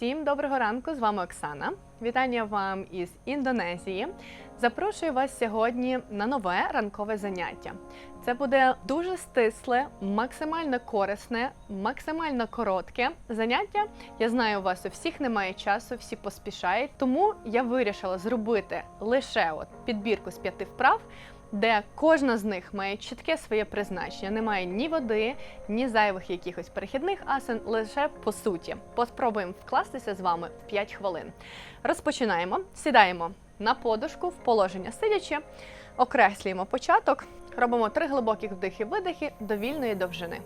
Всім доброго ранку! З вами Оксана. Вітання вам із Індонезії. Запрошую вас сьогодні на нове ранкове заняття. Це буде дуже стисле, максимально корисне, максимально коротке заняття. Я знаю, у вас у всіх немає часу, всі поспішають, тому я вирішила зробити лише от підбірку з п'яти вправ. Де кожна з них має чітке своє призначення, немає ні води, ні зайвих якихось перехідних асан, лише по суті. Поспробуємо вкластися з вами в 5 хвилин. Розпочинаємо. Сідаємо на подушку в положення сидячи, окреслюємо початок, робимо три глибоких вдихи-видихи до вільної довжини.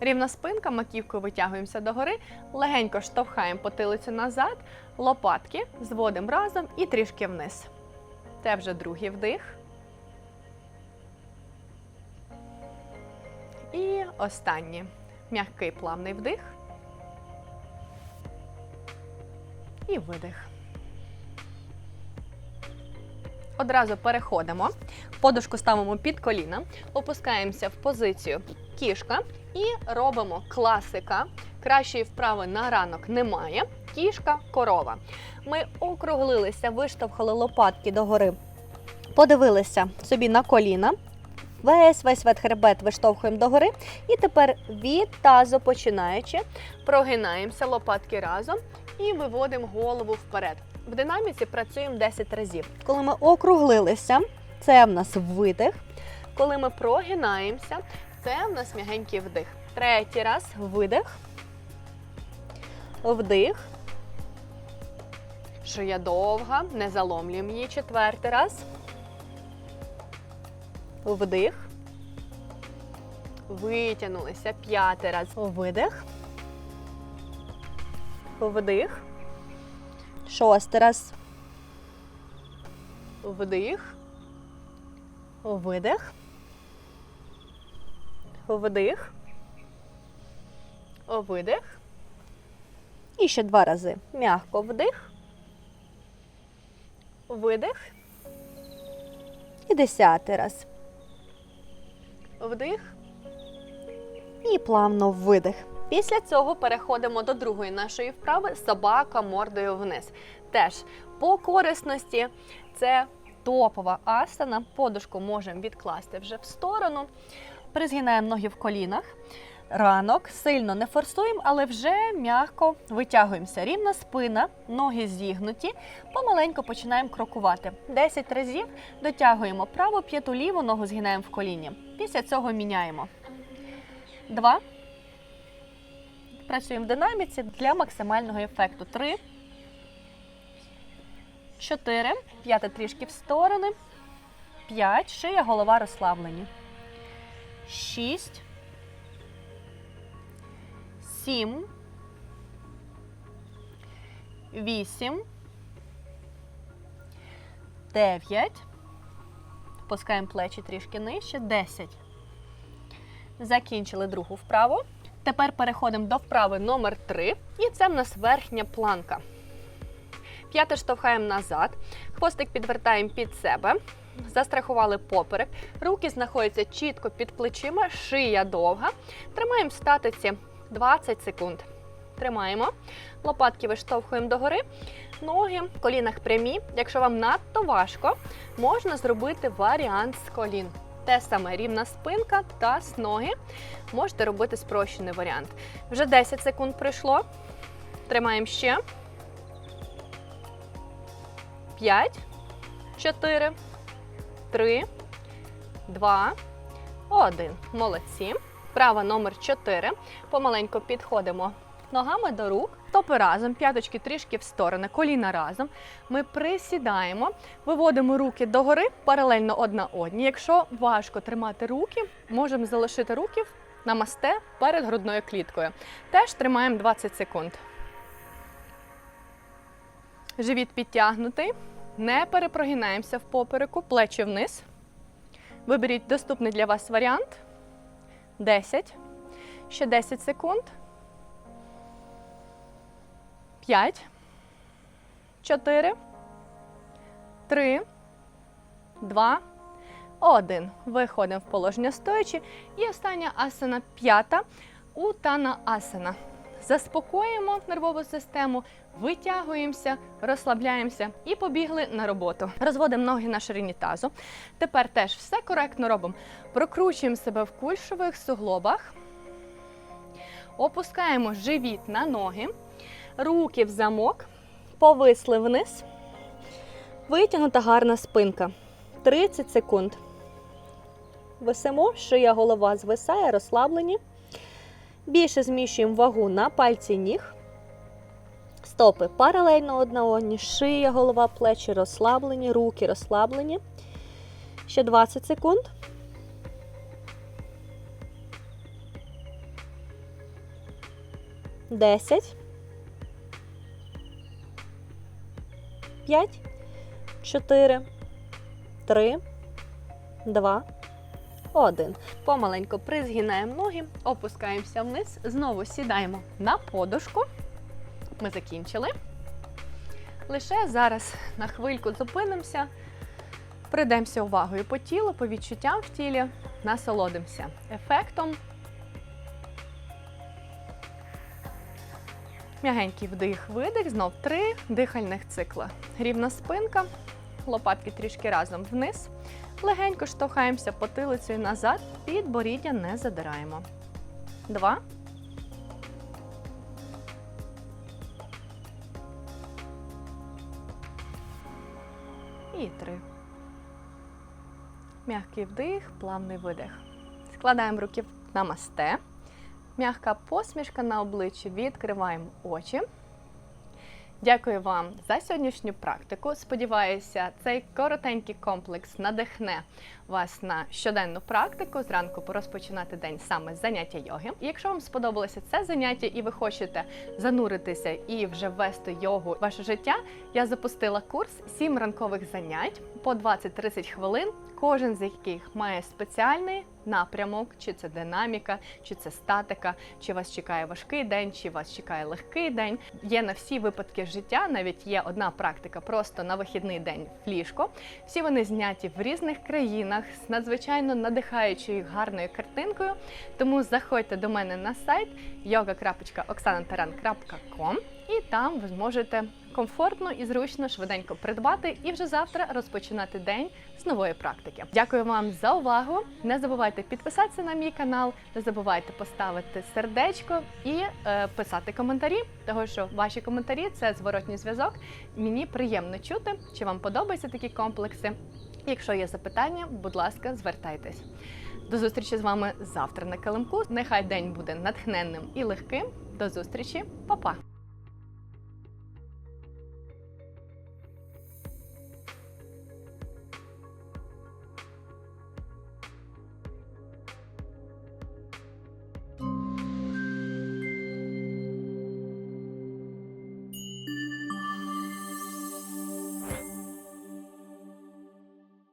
Рівна спинка, маківкою витягуємося догори, легенько штовхаємо потилицю назад, лопатки зводимо разом і трішки вниз. Це вже другий вдих. І останній м'який плавний вдих. І видих. Одразу переходимо. Подушку ставимо під коліна, опускаємося в позицію кішка і робимо класика. Кращої вправи на ранок немає. Кішка, корова. Ми округлилися, виштовхали лопатки догори, подивилися собі на коліна. Весь весь хребет виштовхуємо догори. І тепер від тазу починаючи, прогинаємося лопатки разом і виводимо голову вперед. В динаміці працюємо 10 разів. Коли ми округлилися, це в нас видих. Коли ми прогинаємося, це в нас м'ягенький вдих. Третій раз видих. Вдих. Шия довга, не заломлюємо її. Четвертий раз. Вдих. Витягнулися. П'ятий раз. Видих. Вдих. Шостий раз. Вдих. Видих. Вдих. Видих. І ще два рази. М'яко вдих. Видих. І десятий раз. Вдих. І плавно видих. Після цього переходимо до другої нашої вправи собака мордою вниз. Теж по корисності це топова асана. Подушку можемо відкласти вже в сторону. Призгинаємо ноги в колінах. Ранок сильно не форсуємо, але вже м'яко витягуємося. Рівна спина, ноги зігнуті. Помаленьку починаємо крокувати. 10 разів дотягуємо праву п'яту ліву ногу згинаємо в коліні. Після цього міняємо. Два. Працюємо в динаміці для максимального ефекту. Три. Чотири. П'яте трішки в сторони. П'ять. Шия, голова розслаблені. Шість. Сім. Вісім. Дев'ять. Опускаємо плечі трішки нижче. Десять. Закінчили другу вправу. Тепер переходимо до вправи номер 3 І це в нас верхня планка. П'яте штовхаємо назад. Хвостик підвертаємо під себе. Застрахували поперек. Руки знаходяться чітко під плечима, шия довга. Тримаємо в статиці 20 секунд. Тримаємо. Лопатки виштовхуємо догори. Ноги в колінах прямі. Якщо вам надто важко, можна зробити варіант з колін. Те саме рівна спинка, таз, ноги. Можете робити спрощений варіант. Вже 10 секунд пройшло. Тримаємо ще. 5, 4, 3, 2, 1. Молодці. Права номер 4. Помаленько підходимо ногами до рук. Стопи разом, п'яточки трішки в сторони, коліна разом. Ми присідаємо, виводимо руки догори паралельно одна одній. Якщо важко тримати руки, можемо залишити руки на масте перед грудною кліткою. Теж тримаємо 20 секунд. Живіт підтягнутий. Не перепрогинаємося в попереку, плечі вниз. Виберіть доступний для вас варіант. 10. Ще 10 секунд. 5, 4, 3, 2, 1. Виходимо в положення стоячі. І остання асана п'ята. Утана асана. Заспокоїмо нервову систему, витягуємося, розслабляємося і побігли на роботу. Розводимо ноги на ширині тазу. Тепер теж все коректно робимо. Прокручуємо себе в кульшових суглобах. Опускаємо живіт на ноги, руки в замок, повисли вниз. Витягнута гарна спинка. 30 секунд. Висимо, шия голова звисає, розслаблені. Більше зміщуємо вагу на пальці ніг. Стопи паралельно одній, шия, голова, плечі розслаблені, руки розслаблені. Ще 20 секунд. Десять. П'ять. Чотири. Три. Два. Один. Помаленько призгинаємо ноги, опускаємося вниз, знову сідаємо на подушку. Ми закінчили. Лише зараз на хвильку зупинимося, прийдемося увагою по тілу, по відчуттям в тілі, насолодимося ефектом. М'ягенький вдих, видих, знов три дихальних цикла. Рівна спинка, лопатки трішки разом вниз. Легенько штовхаємося потилицею назад, підборіддя не задираємо. Два. І три. М'який вдих, плавний видих. Складаємо руки в намасте. М'яка посмішка на обличчі. Відкриваємо очі. Дякую вам за сьогоднішню практику. Сподіваюся, цей коротенький комплекс надихне вас на щоденну практику. Зранку розпочинати день саме з заняття йоги. Якщо вам сподобалося це заняття і ви хочете зануритися і вже ввести йогу в ваше життя, я запустила курс сім ранкових занять по 20-30 хвилин. Кожен з яких має спеціальний напрямок, чи це динаміка, чи це статика, чи вас чекає важкий день, чи вас чекає легкий день. Є на всі випадки життя. Навіть є одна практика просто на вихідний день в ліжко. Всі вони зняті в різних країнах з надзвичайно надихаючою гарною картинкою. Тому заходьте до мене на сайт yoga.oksanataran.com і там ви зможете комфортно і зручно швиденько придбати і вже завтра розпочинати день з нової практики. Дякую вам за увагу. Не забувайте підписатися на мій канал, не забувайте поставити сердечко і е, писати коментарі, тому що ваші коментарі це зворотній зв'язок. Мені приємно чути, чи вам подобаються такі комплекси. Якщо є запитання, будь ласка, звертайтесь. До зустрічі з вами завтра на килимку. Нехай день буде натхненним і легким. До зустрічі, Па-па!